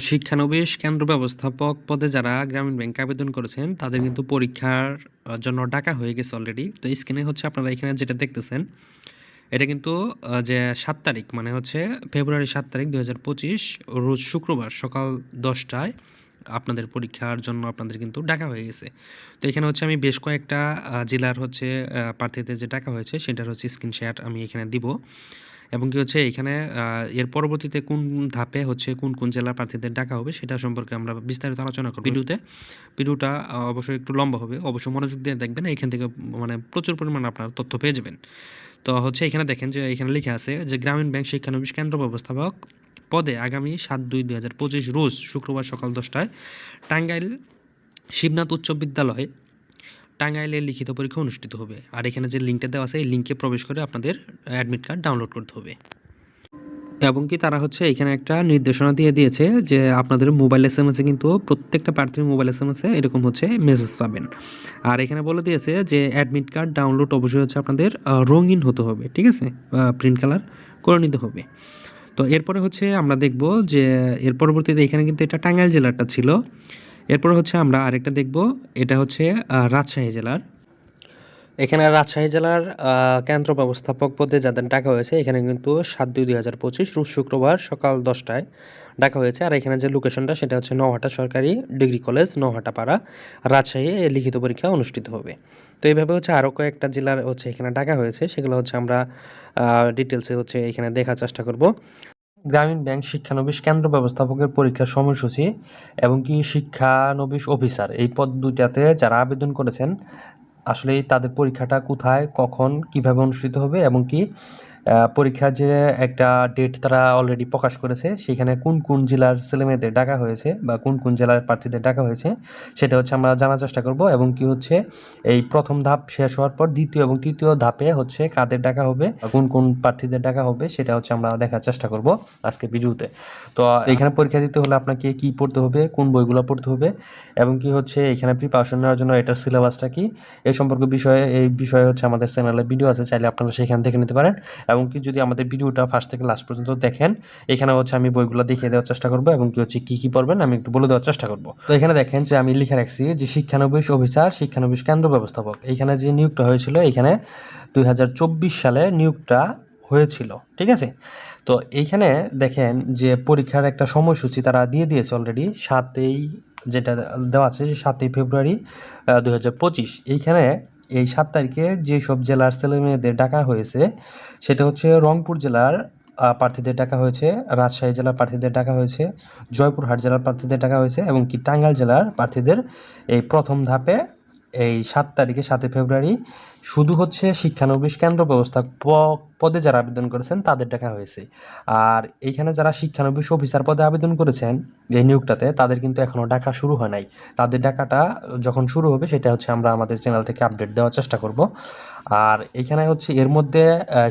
শিক্ষানবিশ কেন্দ্র ব্যবস্থাপক পদে যারা গ্রামীণ ব্যাংকে আবেদন করেছেন, তাদের কিন্তু পরীক্ষার জন্য ডাকা হয়ে গেছে অলরেডি তো স্ক্রিনে হচ্ছে আপনারা এখানে যেটা দেখতেছেন, এটা কিন্তু যে সাত তারিখ মানে হচ্ছে ফেব্রুয়ারি সাত তারিখ দুই হাজার পঁচিশ, রোজ শুক্রবার সকাল দশটায় আপনাদের পরীক্ষার জন্য আপনাদের কিন্তু ডাকা হয়ে গেছে। তো এখানে হচ্ছে আমি বেশ কয়েকটা জেলার হচ্ছে প্রার্থীদের যে ডাকা হয়েছে, সেটার হচ্ছে স্ক্রিনশট আমি এখানে দিব। এবং কি হচ্ছে এখানে এর পরবর্তীতে কোন ধাপে হচ্ছে কোন কোন জেলা প্রার্থীদের ডাকা হবে সেটা সম্পর্কে আমরা বিস্তারিত আলোচনা করব। ভিডিওতে। ভিডিওটা অবশ্যই একটু লম্বা হবে। অবশ্যই মনোযোগ দিয়ে দেখবেন এখান থেকে মানে প্রচুর পরিমাণে আপনারা তথ্য পেয়ে যাবেন। তো হচ্ছে এখানে দেখেন যে এখানে লেখা আছে যে গ্রামীণ ব্যাংক শিক্ষানবিশ কেন্দ্র ব্যবস্থাপক পদে আগামী সাত দুই দুই হাজার পঁচিশ রোজ শুক্রবার সকাল দশটায় টাঙ্গাইল শিবনাথ উচ্চ বিদ্যালয়ে টাঙ্গাইলে লিখিত পরীক্ষা অনুষ্ঠিত হবে। আর এখানে যে লিঙ্কটা দেওয়া আছে, এই লিঙ্কে প্রবেশ করে আপনাদের অ্যাডমিট কার্ড ডাউনলোড করতে হবে। এবং কি তারা হচ্ছে এখানে একটা নির্দেশনা দিয়ে দিয়েছে যে আপনাদের মোবাইল এস এম এসে কিন্তু প্রত্যেকটা প্রার্থীর মোবাইল এস এম এসে এরকম হচ্ছে মেসেজ পাবেন। আর এখানে বলে দিয়েছে যে অ্যাডমিট কার্ড ডাউনলোড অবশ্যই হচ্ছে আপনাদের রঙিন হতে হবে, ঠিক আছে? প্রিন্ট কালার করে নিতে হবে। তো এরপরে হচ্ছে আমরা দেখব যে এর পরবর্তীতে এখানে কিন্তু এটা টাঙ্গাইল জেলারটা ছিল। এরপরে হচ্ছে আমরা আরেকটা দেখব, এটা হচ্ছে রাজশাহী জেলার। এখানে রাজশাহী জেলার কেন্দ্র ব্যবস্থাপক পদে যাদের ডাকা হয়েছে, এখানে কিন্তু সাত দুই দুই হাজার পঁচিশ শুক্রবার সকাল দশটায় ডাকা হয়েছে। আর এখানে যে লোকেশনটা সেটা হচ্ছে নহাটা সরকারি ডিগ্রি কলেজ নহাটা পাড়া রাজশাহী লিখিত পরীক্ষা অনুষ্ঠিত হবে। তো এইভাবে হচ্ছে আরও কয়েকটা জেলার হচ্ছে এখানে ডাকা হয়েছে, সেগুলো হচ্ছে আমরা ডিটেলসে হচ্ছে এখানে দেখার চেষ্টা করব। গ্রামীণ ব্যাংক শিক্ষানবিশ কেন্দ্র ব্যবস্থাপকের পরীক্ষার সময়সূচি এবং কি শিক্ষানবিশ অফিসার, এই পদ দুইটাতে যারা আবেদন করেছেন আসলে তাদের পরীক্ষাটা কোথায়, কখন, কীভাবে অনুষ্ঠিত হবে এবং কি পরীক্ষার যে একটা ডেট তারা অলরেডি প্রকাশ করেছে, সেখানে কোন কোন জেলার ছেলেমেয়েদের ডাকা হয়েছে বা কোন কোন জেলার প্রার্থীদের ডাকা হয়েছে, সেটা হচ্ছে আমরা জানার চেষ্টা করব এবং কি হচ্ছে, এই প্রথম ধাপ শেষ হওয়ার পর দ্বিতীয় এবং তৃতীয় ধাপে হচ্ছে কাদের ডাকা হবে কোন কোন প্রার্থীদের ডাকা হবে, সেটা হচ্ছে আমরা দেখার চেষ্টা করব আজকে ভিডিওতে। তো এখানে পরীক্ষা দিতে হলে আপনাকে কি পড়তে হবে, কোন বইগুলো পড়তে হবে এবং কি হচ্ছে, এখানে প্রিপারেশন নেওয়ার জন্য এটার সিলেবাসটা কি এই সম্পর্কে বিষয়ে, এই বিষয়ে হচ্ছে আমাদের চ্যানেলে ভিডিও আছে, চাইলে আপনারা সেখান থেকে নিতে পারেন। এবং কি যদি আমাদের ভিডিওটা ফার্স্ট থেকে লাস্ট পর্যন্ত দেখেন, এখানে হচ্ছে আমি বইগুলো দেখিয়ে দেওয়ার চেষ্টা করব এবং কি হচ্ছে কি কি পড়বেন আমি একটু বলে দেওয়ার চেষ্টা করব। তো এখানে দেখেন যে আমি লিখে রাখছি যে শিক্ষানবিশ অফিসার, শিক্ষানবিশ কেন্দ্র ব্যবস্থাপক। এখানে যে নিয়োগটা হয়েছিল, এখানে দুই হাজার চব্বিশ সালে নিয়োগটা হয়েছিল, ঠিক আছে? তো এইখানে দেখেন যে পরীক্ষার একটা সময়সূচি তারা দিয়ে দিয়েছে অলরেডি সাতই, যেটা দেওয়া আছে সাতই ফেব্রুয়ারি দুই হাজার পঁচিশ। এইখানে এই সাত তারিখে যেসব জেলার ছেলেমেয়েদের ডাকা হয়েছে, সেটা হচ্ছে রংপুর জেলার প্রার্থীদের ডাকা হয়েছে, রাজশাহী জেলার প্রার্থীদের ডাকা হয়েছে, জয়পুরহাট জেলার প্রার্থীদের ডাকা হয়েছে এবং কি টাঙ্গাইল জেলার প্রার্থীদের এই প্রথম ধাপে এই সাত তারিখে, সাতই ফেব্রুয়ারি, শুধু হচ্ছে শিক্ষানবিশ কেন্দ্র ব্যবস্থা পদে যারা আবেদন করেছেন তাদের ডাকা হয়েছে। আর এইখানে যারা শিক্ষানবিশ অফিসার পদে আবেদন করেছেন, এই নিয়োগটাতে, তাদের কিন্তু এখনও ডাকা শুরু হয় নাই। তাদের ডাকাটা যখন শুরু হবে, সেটা হচ্ছে আমরা আমাদের চ্যানেল থেকে আপডেট দেওয়ার চেষ্টা করব। আর এখানে হচ্ছে, এর মধ্যে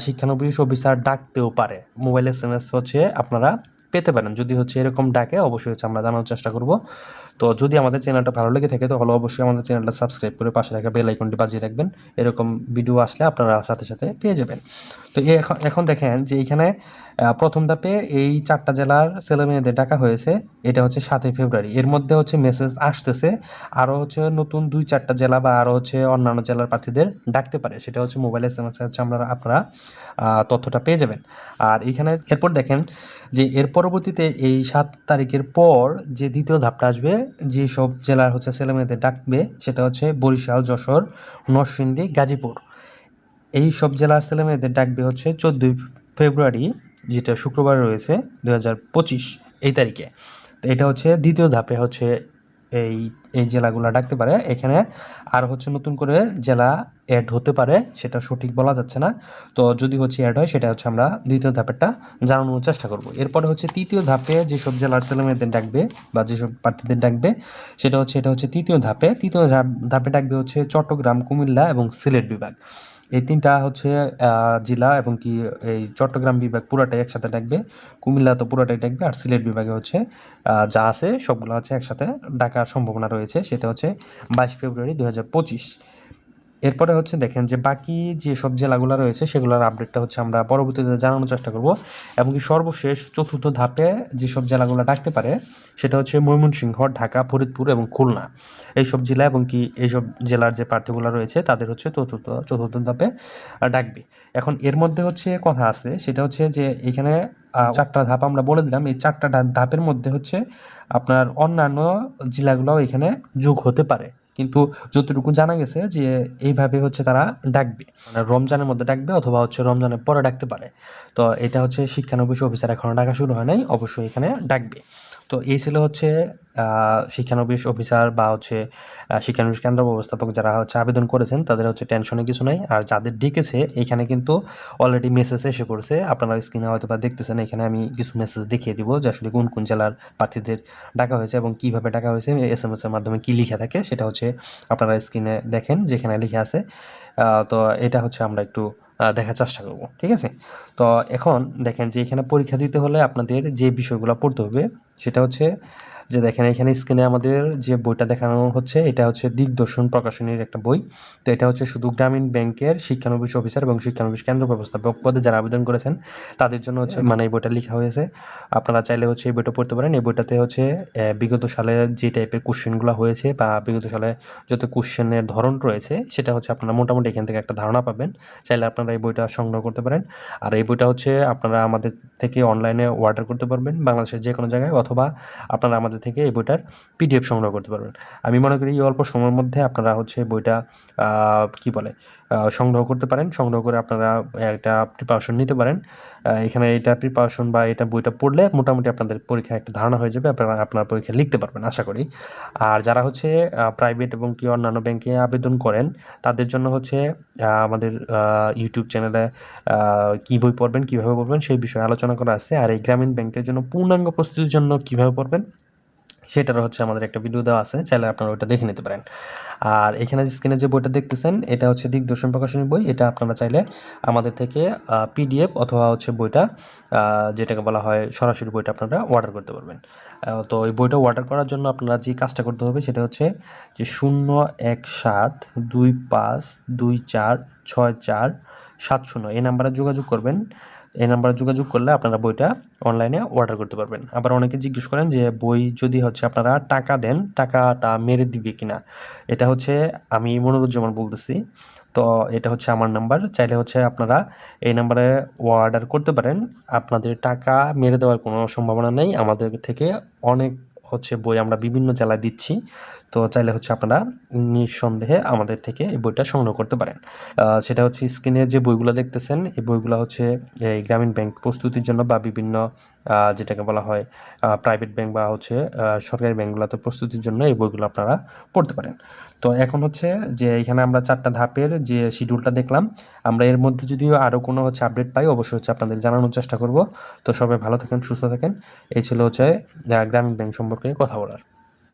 শিক্ষানবিশ অফিসার ডাকতেও পারে। মোবাইল, এস, এম, এস হচ্ছে আপনারা পেতে পারেন। যদি হচ্ছে এরকম ডাকে, অবশ্যই হচ্ছে আমরা জানার চেষ্টা করব। তো যদি আমাদের চ্যানেলটা ভালো লেগে থাকে, তাহলে অবশ্যই আমাদের চ্যানেলটা সাবস্ক্রাইব করে পাশে রাখা বেল আইকনটি বাজিয়ে রাখবেন। এরকম ভিডিও আসলে আপনারা সাথে সাথে পেয়ে যাবেন। তো এখন এখন দেখেন যে এইখানে আহ, প্রথম ধাপে এই চারটা জেলার ছেলে মেয়েদের ডাকা হয়েছে। এটা হচ্ছে সাতই ফেব্রুয়ারি। এর মধ্যে হচ্ছে মেসেজ আসতেছে আরও হচ্ছে নতুন দুই চারটা জেলা বা আরও হচ্ছে অন্যান্য জেলার প্রার্থীদের ডাকতে পারে। সেটা হচ্ছে মোবাইল এস এম এস হচ্ছে আমরা আপনারা তথ্যটা পেয়ে যাবেন। আর এখানে এরপর দেখেন যে এর পরবর্তীতে এই সাত তারিখের পর যে দ্বিতীয় ধাপটা আসবে যে সব জেলার হচ্ছে ছেলেমেয়েদের ডাকবে সেটা হচ্ছে বরিশাল যশোর নরসিংদী গাজীপুর। এই সব জেলার ছেলেমেয়েদের ডাকবে হচ্ছে চোদ্দোই ফেব্রুয়ারি, যেটা শুক্রবার রয়েছে দু হাজার পঁচিশ এই তারিখে। তো এটা হচ্ছে দ্বিতীয় ধাপে হচ্ছে এই এই জেলাগুলো ডাকতে পারে। এখানে আর হচ্ছে নতুন করে জেলা অ্যাড হতে পারে, সেটা সঠিক বলা যাচ্ছে না। তো যদি হচ্ছে অ্যাড হয়, সেটা হচ্ছে আমরা দ্বিতীয় ধাপেরটা জানানোর চেষ্টা করব। এরপরে হচ্ছে তৃতীয় ধাপে যেসব জেলার ছেলেমেয়েদের ডাকবে বা যেসব প্রার্থীদের ডাকবে, সেটা হচ্ছে, এটা হচ্ছে তৃতীয় ধাপে। তৃতীয় ধাপে ডাকবে হচ্ছে চট্টগ্রাম, কুমিল্লা এবং সিলেট বিভাগ। এই তিনটা হচ্ছে জেলা এবং কি এই চট্টগ্রাম বিভাগ পুরাটাই একসাথে ডাকবে, কুমিল্লা তো পুরাটাই ডাকবে, আর সিলেট বিভাগে হচ্ছে যা আছে সবগুলো হচ্ছে একসাথে ডাকার সম্ভাবনা রয়েছে, সেটা হচ্ছে বাইশ ফেব্রুয়ারি দু হাজার পঁচিশ। এরপরে হচ্ছে দেখেন যে বাকি যেসব জেলাগুলো রয়েছে, সেগুলোর আপডেটটা হচ্ছে আমরা পরবর্তীতে জানানোর চেষ্টা করব। এবং কি সর্বশেষ চতুর্থ ধাপে যেসব জেলাগুলো ডাকতে পারে, সেটা হচ্ছে ময়মনসিংহ, ঢাকা, ফরিদপুর এবং খুলনা। এইসব জেলা এবং কি এইসব জেলার যে প্রার্থীগুলো রয়েছে, তাদের হচ্ছে চতুর্থ চতুর্থ ধাপে ডাকবে। এখন এর মধ্যে হচ্ছে কথা আছে, সেটা হচ্ছে যে এখানে চারটা ধাপ আমরা বলে দিলাম। এই চারটা ধাপের মধ্যে হচ্ছে আপনার অন্যান্য জেলাগুলোও এখানে যোগ হতে পারে। কিন্তু যতটুকু জানা গেছে যে এইভাবে হচ্ছে তারা ডাকবে। মানে রমজানের মধ্যে ডাকবে অথবা হচ্ছে রমজানের পরে ডাকতে পারে। তো এটা হচ্ছে শিক্ষানবিশ অফিসার এখনও ডাকা শুরু হয় নাই, অবশ্যই এখানে ডাকবে। তো এই ছিল হচ্ছে শিক্ষানবিশ অফিসার বা হচ্ছে শিক্ষানবিশ কেন্দ্র ব্যবস্থাপক যারা হচ্ছে আবেদন করেছেন, তাদের হচ্ছে টেনশনে কিছু নাই। আর যাদের ডেকেছে, এখানে কিন্তু অলরেডি মেসেজ এসে পড়ছে। আপনারা স্ক্রিনে হয়তো বা দেখতেছেন, এখানে আমি কিছু মেসেজ দেখিয়ে দিব যে আসলে কোন কোন জেলার প্রার্থীদের ডাকা হয়েছে এবং কীভাবে ডাকা হয়েছে এস এম এস এর মাধ্যমে কী লিখা থাকে, সেটা হচ্ছে আপনারা স্ক্রিনে দেখেন, যেখানে লিখে আছে। তো এটা হচ্ছে আমরা একটু দেখার চেষ্টা করব, ঠিক আছে? তো এখন দেখেন যে এখানে পরীক্ষা দিতে হলে আপনাদের যে বিষয়গুলো পড়তে হবে, সেটা হচ্ছে যে দেখেন এখানে স্ক্রিনে আমাদের যে বইটা দেখানো হচ্ছে এটা হচ্ছে দিগদর্শন প্রকাশনীর একটা বই। তো এটা হচ্ছে শুধু গ্রামীণ ব্যাংকের শিক্ষানবিশ অফিসার এবং শিক্ষানবিশ কেন্দ্র ব্যবস্থাপক পদে যারা আবেদন করেছেন তাদের জন্য হচ্ছে মানে এই বইটা লেখা হয়েছে। আপনারা চাইলে হচ্ছে এই বইটা পড়তে পারেন। এই বইটাতে হচ্ছে বিগত সালে যে টাইপের কোশ্চেনগুলো হয়েছে বা বিগত সালে যত কোশ্চেনের ধরন রয়েছে সেটা হচ্ছে আপনারা মোটামুটি এখান থেকে একটা ধারণা পাবেন। চাইলে আপনারা এই বইটা সংগ্রহ করতে পারেন। আর এই বইটা হচ্ছে আপনারা আমাদের থেকে অনলাইনে অর্ডার করতে পারবেন বাংলাদেশের যে কোনো জায়গায় অথবা আপনারা আমাদের থেকে এই বইটার পিডিএফ সংগ্রহ করতে পারবেন। আমি মনে করি এই অল্প সময়ের মধ্যে আপনারা হচ্ছে বইটা কি বলে সংগ্রহ করতে পারেন। সংগ্রহ করে আপনারা একটা প্রিপারেশন নিতে পারেন। এখানে এটা প্রিপারেশন বা এটা বইটা পড়লে মোটামুটি আপনাদের পরীক্ষায় একটা ধারণা হয়ে যাবে, আপনারা আপনার পরীক্ষা লিখতে পারবেন, আশা করি। আর যারা হচ্ছে প্রাইভেট এবং কি অন্যান্য ব্যাংকে আবেদন করেন, তাদের জন্য হচ্ছে আমাদের ইউটিউব চ্যানেলে কী বই পড়বেন, কীভাবে পড়বেন, সেই বিষয়ে আলোচনা করা আছে। আর এই গ্রামীণ ব্যাংকের জন্য পূর্ণাঙ্গ প্রস্তুতির জন্য কীভাবে পড়বেন সেটার হচ্ছে আমাদের একটা ভিডিও দেওয়া আছে, চাইলে আপনারা ওটা দেখে নিতে পারেন। আর এখানে স্ক্রিনে যে বইটা দেখতেছেন, এটা হচ্ছে দিগদর্শন প্রকাশনী বই। এটা আপনারা চাইলে আমাদের থেকে পিডিএফ অথবা হচ্ছে বইটা যেটাকে বলা হয় সরাসরি বইটা আপনারা অর্ডার করতে পারবেন। তো এই বইটা অর্ডার করার জন্য আপনারা যে কাজটা করতে হবে, সেটা হচ্ছে যে শূন্য এক সাত দুই পাঁচ দুই চার ছয় চার সাত শূন্য, এই নাম্বারে যোগাযোগ করবেন। এই নাম্বারে যোগাযোগ করলে আপনারা বইটা অনলাইনে অর্ডার করতে পারবেন। আবার অনেকে জিজ্ঞেস করেন যে, বই যদি হচ্ছে আপনারা টাকা দেন, টাকাটা মেরে দিবে কিনা? এটা হচ্ছে আমি মনোরুজ্জামান বলতেছি। তো এটা হচ্ছে আমার নাম্বার। চাইলে হচ্ছে আপনারা এই নাম্বারে অর্ডার করতে পারেন। আপনাদের টাকা মেরে দেওয়ার কোনো সম্ভাবনা নেই। আমাদের থেকে অনেক হচ্ছে বই আমরা বিভিন্ন জেলায় দিচ্ছি। তো চাইলে হচ্ছে আপনারা নিঃসন্দেহে আমাদের থেকে এই বইটা সংগ্রহ করতে পারেন। সেটা হচ্ছে স্ক্রিনে যে বইগুলো দেখতেছেন, এই বইগুলো হচ্ছে এই গ্রামীণ ব্যাংক প্রস্তুতির জন্য বা বিভিন্ন যেটাকে বলা হয় প্রাইভেট ব্যাংক বা হচ্ছে সরকারি ব্যাংকগুলোতে প্রস্তুতির জন্য এই বইগুলো আপনারা পড়তে পারেন। তো এখন হচ্ছে যে এখানে আমরা চারটা ধাপের যে শিডিউলটা দেখলাম, আমরা এর মধ্যে যদিও আরও কোনো হচ্ছে আপডেট পাই, অবশ্যই হচ্ছে আপনাদের জানানোর চেষ্টা করব। তো সবাই ভালো থাকেন, সুস্থ থাকেন। এই ছিল হচ্ছে গ্রামীণ ব্যাংক সম্পর্কে কথা বলার।